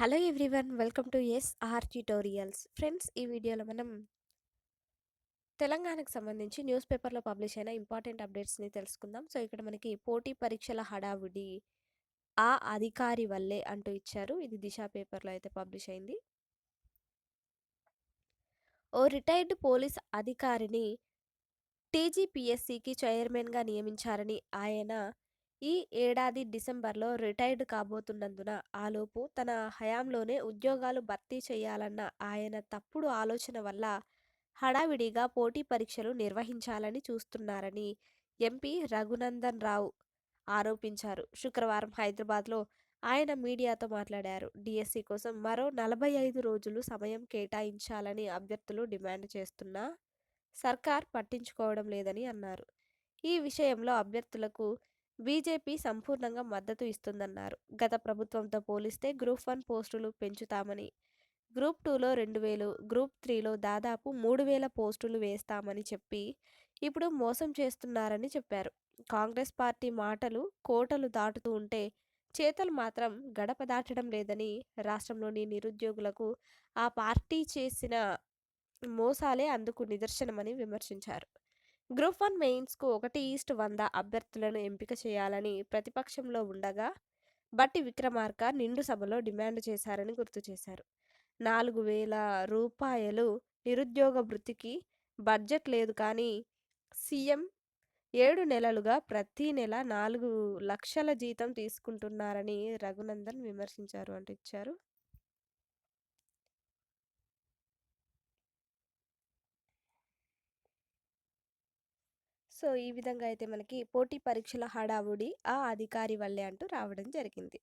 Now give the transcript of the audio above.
Hello everyone welcome to S R tutorials. Friends ఈ వీడియోలో మనం తెలంగాణకు సంబంధించి న్యూస్ పేపర్లో పబ్లిష్ అయిన ఇంపార్టెంట్ అప్డేట్స్ని తెలుసుకుందాం. సో ఇక్కడ మనకి పోటీ పరీక్షల హడావుడి ఆ అధికారి వల్లే అంటూ ఇచ్చారు. ఇది దిశ పేపర్లో అయితే పబ్లిష్ అయింది. ఓ రిటైర్డ్ పోలీస్ అధికారిని టీజీపీఎస్సీకి చైర్మన్గా నియమించారని ఆయన ఈ ఏడాది డిసెంబర్లో రిటైర్డ్ కాబోతున్నందున ఆలోపు తన హయాంలోనే ఉద్యోగాలు భర్తీ చేయాలన్న ఆయన తప్పుడు ఆలోచన వల్ల హడావిడిగా పోటీ పరీక్షలు నిర్వహించాలని చూస్తున్నారని ఎంపీ రఘునందన్ రావు ఆరోపించారు. శుక్రవారం హైదరాబాద్లో ఆయన మీడియాతో మాట్లాడారు. డిఎస్సి కోసం మరో నలభై ఐదు రోజులు సమయం కేటాయించాలని అభ్యర్థులు డిమాండ్ చేస్తున్నా సర్కార్ పట్టించుకోవడం లేదని అన్నారు. ఈ విషయంలో అభ్యర్థులకు బీజేపీ సంపూర్ణంగా మద్దతు ఇస్తుందన్నారు. గత ప్రభుత్వంతో పోలిస్తే గ్రూప్ వన్ పోస్టులు పెంచుతామని గ్రూప్ టూలో రెండు వేలు గ్రూప్ త్రీలో దాదాపు మూడు వేల పోస్టులు వేస్తామని చెప్పి ఇప్పుడు మోసం చేస్తున్నారని చెప్పారు. కాంగ్రెస్ పార్టీ మాటలు కోటలు దాటుతూ ఉంటే చేతలు మాత్రం గడప దాటడం లేదని రాష్ట్రంలోని నిరుద్యోగులకు ఆ పార్టీ చేసిన మోసాలే అందుకు నిదర్శనమని విమర్శించారు. గ్రూప్ వన్ మెయిన్స్కు ఒకటి ఈస్ట్ వంద అభ్యర్థులను ఎంపిక చేయాలని ప్రతిపక్షంలో ఉండగా బట్టి విక్రమార్క నిండు సభలో డిమాండ్ చేశారని గుర్తు చేశారు. నాలుగు వేల రూపాయలు నిరుద్యోగ వృత్తికి బడ్జెట్ లేదు కానీ సీఎం ఏడు నెలలుగా ప్రతి నెల నాలుగు లక్షల జీతం తీసుకుంటున్నారని రఘునందన్ విమర్శించారు అంటూ ఇచ్చారు. సో ఈ విధంగా అయితే మనకి పోటీ పరీక్షల హడావుడి ఆ అధికారి వల్లే అంటూ రావడం జరిగింది.